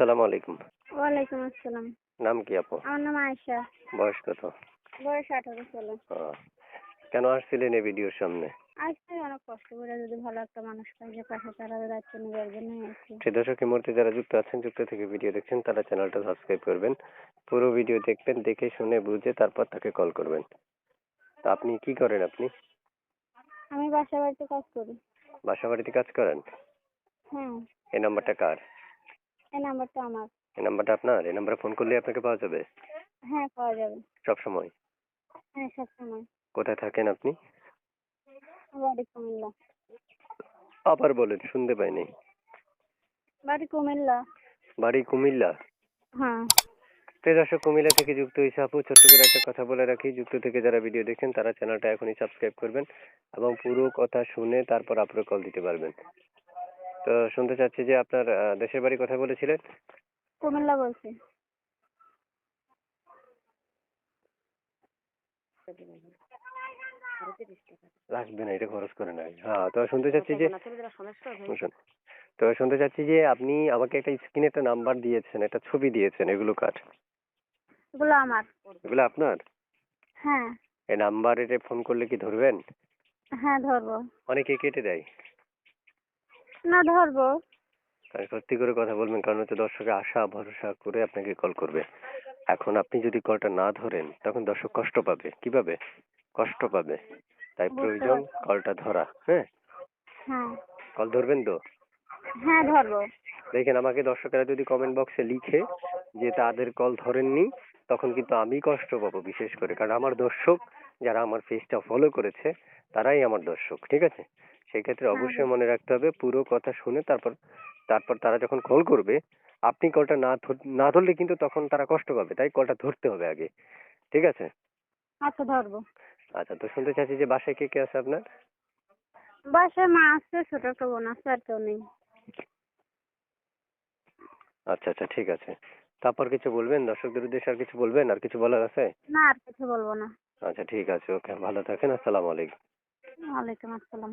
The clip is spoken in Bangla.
আসসালামু আলাইকুম। ওয়ালাইকুম আসসালাম। নাম কি আপু? আমার নাম আয়েশা। বয়স কত? বয়স আঠারো ষোলো। কেন আসছিলেন এই ভিডিওর সামনে? আজকে অনেক কষ্ট করে যদি ভালো একটা মানুষ পাই যে পাশে তারা দায়িত্ব নেবার জন্য আছি দর্শক এই মুহূর্তে যারা যুক্ত আছেন যুক্ত থেকে ভিডিও দেখছেন তারা চ্যানেলটা সাবস্ক্রাইব করবেন। পুরো ভিডিও দেখবেন দেখে শুনে বুঝে তারপর তাকে কল করবেন। তা আপনি কি করেন আপনি? আমি বাসা বাড়িতে কাজ করি। বাসা বাড়িতে কাজ করেন? হ্যাঁ। এই নাম্বারটা কার? এই নাম্বারটা আমার। এই নাম্বারটা আপনার? এই নাম্বারে ফোন করলে আপনাকে পাওয়া যাবে? হ্যাঁ পাওয়া যাবে। সব সময়? হ্যাঁ সবসময় কোথায় থাকেন আপনি? বাড়ি কুমিল্লা। আবার বলেন শুনতে পাইনি। বাড়ি কুমিল্লা। বাড়ি কুমিল্লা? হ্যাঁ। প্রিয় দর্শক কুমিল্লা থেকে যুক্ত হয়েছে আপু। ছোট্ট করে একটা কথা বলে রাখি। যুক্ত থেকে যারা ভিডিও দেখছেন তারা চ্যানেলটা এখনই সাবস্ক্রাইব করবেন এবং পুরো কথা শুনে তারপর আপনারা কল দিতে পারবেন। তো শুনতে চাচ্ছি যে আপনার দেশের বাড়ি কোথায় বলেছিলেন? কুমিল্লা বলছি। রাখবেন এটা খরচ করে নাই হ্যাঁ তো শুনতে চাচ্ছি যে তো শুনতে চাচ্ছি যে আপনি আমাকে একটা স্ক্রিনে একটা নাম্বার দিয়েছেন একটা ছবি দিয়েছেন এগুলো কার? এগুলো আমার। এগুলো আপনার? হ্যাঁ। এই নাম্বারে ফোন করলে কি ধরবেন? হ্যাঁ ধরবো। অনেকে কেটে দেয়। না ধরবো। তাই সত্যি করে কথা বলবেন কারণ হচ্ছে দর্শকের আশা ভরসা করে আপনাকে কল করবে। এখন আপনি যদি কলটা না ধরেন তখন দর্শক কষ্ট পাবে। কীভাবে? কষ্ট পাবে। তাই প্রয়োজন কলটা ধরা হ্যাঁ? হ্যাঁ। কল ধরবেন তো? হ্যাঁ ধরবো। দেখেন আমাকে দর্শকেরা যদি কমেন্ট বক্সে লিখে যে তাদের কল ধরেননি তখন কিন্তু আমি কষ্ট পাবো বিশেষ করে। কারণ আমার দর্শক যারা আমার পেজটা ফলো করেছে তারাই আমার দর্শক ঠিক আছে? সেই ক্ষেত্রে হ্যাঁ, অবশ্যই মনে রাখতে হবে পুরো কথা শুনে তারপর তারপর তারা যখন কল করবে আপনি কলটা না ধর- না ধরলে কিন্তু তখন তারা কষ্ট পাবে তাই কলটা ধরতে হবে আগে। ঠিক আছে? আচ্ছা ধরবো। আচ্ছা তো শুনতে চাচ্ছি যে বাসায় কে কে আছে আপনার? বাসায় মা আছে ছোট একটা বোন আছে আর কেউ নেই। আচ্ছা আচ্ছা ঠিক আছে। তারপর কিছু বলবেন? দর্শকদের উদ্দেশ্যে আর কিছু বলবেন? আর কিছু বলার আছে? না আর কিছু বলব না। আচ্ছা ঠিক আছে ওকে ভালো থাকেন আসসালামু আলাইকুম। ওয়ালাইকুম আসসালাম